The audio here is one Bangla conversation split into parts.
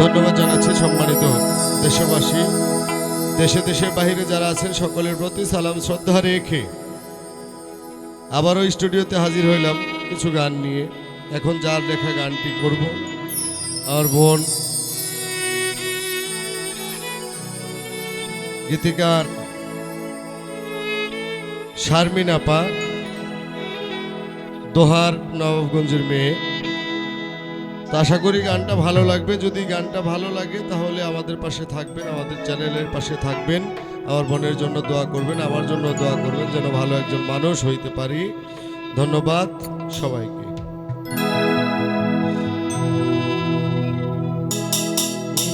ধন্যবাদ জানাচ্ছি সম্মানিত দেশবাসী। দেশে দেশে বাহিরে যারা আছেন, সকলের প্রতি সালাম, শ্রদ্ধা রেখে আবারও স্টুডিওতে হাজির হইলাম কিছু গান নিয়ে। এখন যার লেখা গানটি করব, আমার বোন গীতিকার শারমিন আপা দোহার নবাবগঞ্জের মেয়ে। তো আশা করি গানটা ভালো লাগবে। যদি গানটা ভালো লাগে, তাহলে আমাদের পাশে থাকবেন, আমাদের চ্যানেলের পাশে থাকবেন। আমার বোনের জন্য দোয়া করবেন, আমার জন্য দোয়া করবেন, যেন ভালো একজন মানুষ হইতে পারি। ধন্যবাদ সবাইকে।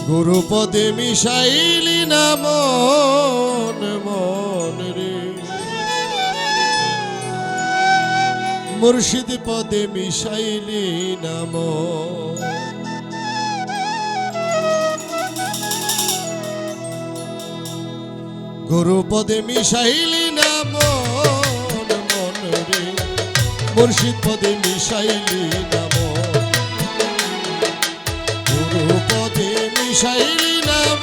গুরুপদে মিশাইলি না মন মন রে। মুর্শিদ পদে মিশাইলি নাম। গুরু পদে মিশাইলি নাম মন মুর্শিদ পদে মিশাইলি নাম। গুরু পদে মিশাইলি নাম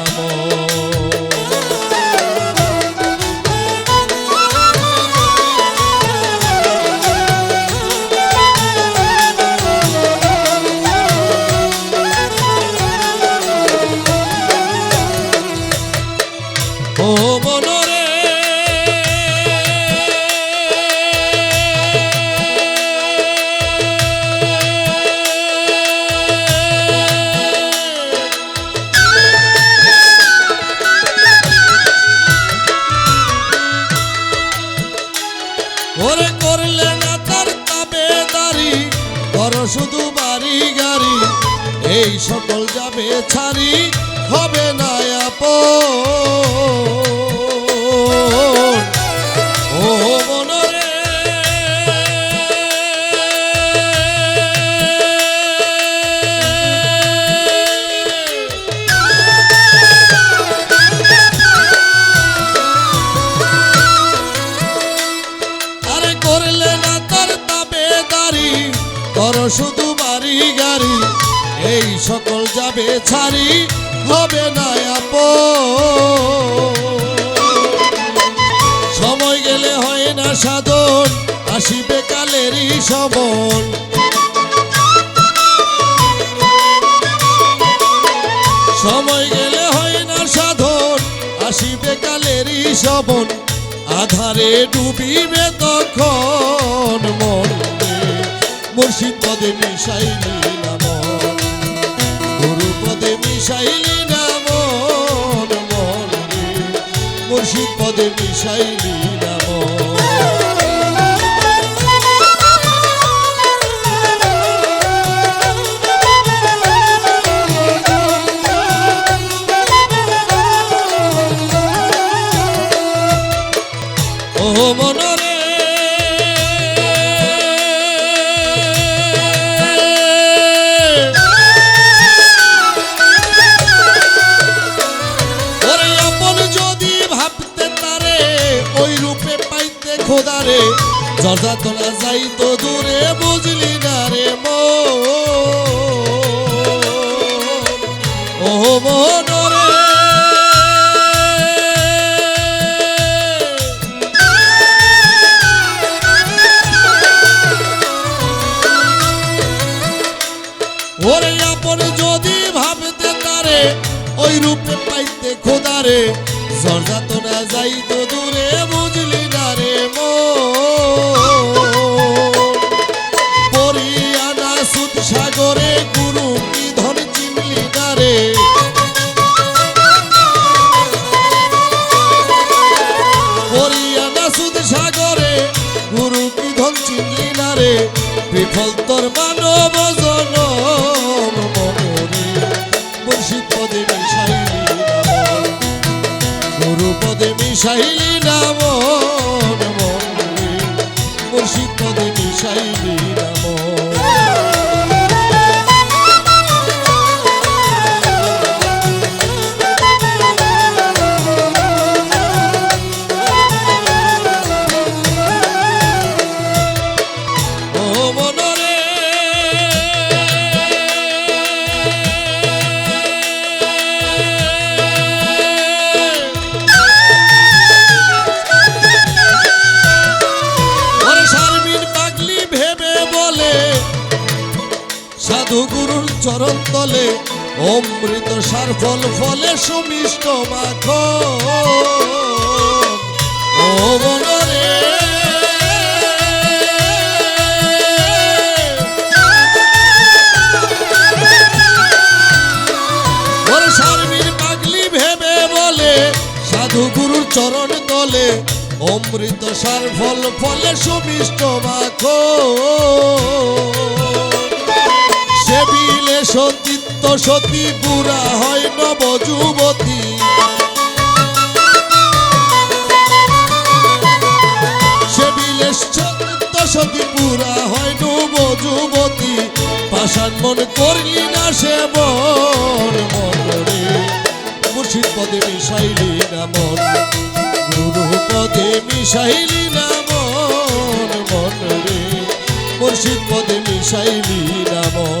সকল যাবে ছাড়ি হবে না আপন। না সময় গেলে হয় না সাধন, আসিবে কালেরই সমন সময় গেলে হয় না সাধন, আসিবে কালেরই সমন আধারে ডুবিবে তখন মন মুর্শিদ পদে মিশাইলি নাম গুরু পদে মিশাইলি নাম পদে মিশাইলি। যজা তোলা যাই তো দূরে, বুঝলি না রে মো ও মনরে ওরে আপন যদি ভাবতে তারে, ওই রূপে পাইতে খোদারে জর্জাত না যাই তো দূরে, বুঝলি না রে মো পরিয়ানা সুদ সাগরে গুরু কি ধন চিনলি না রে? পরিয়ানা সুদ তোর মানব জনম মনে। মিশাইলি মন মন মুর্শিদ পদে মিশাইলি সাধু গুরুর চরণ তলে, অমৃত সার ফল ফলে সুমিষ্ট মাখ চরণ তলে, অমৃত সার ফল ফলে সুমিষ্ট মাখ সেবিলে সতীত্ব সতী পুরা হয় নব যুবতী সেবিলে সতীত্ব সতী পুরা হয় নব যুবতী পাষাণ মন করলি না সে মন মুর্শিদ পদে মিশাইলি না মন গুরু পদে মিশাইলি না মন মুর্শিদ পদে মিশাইলি না মন।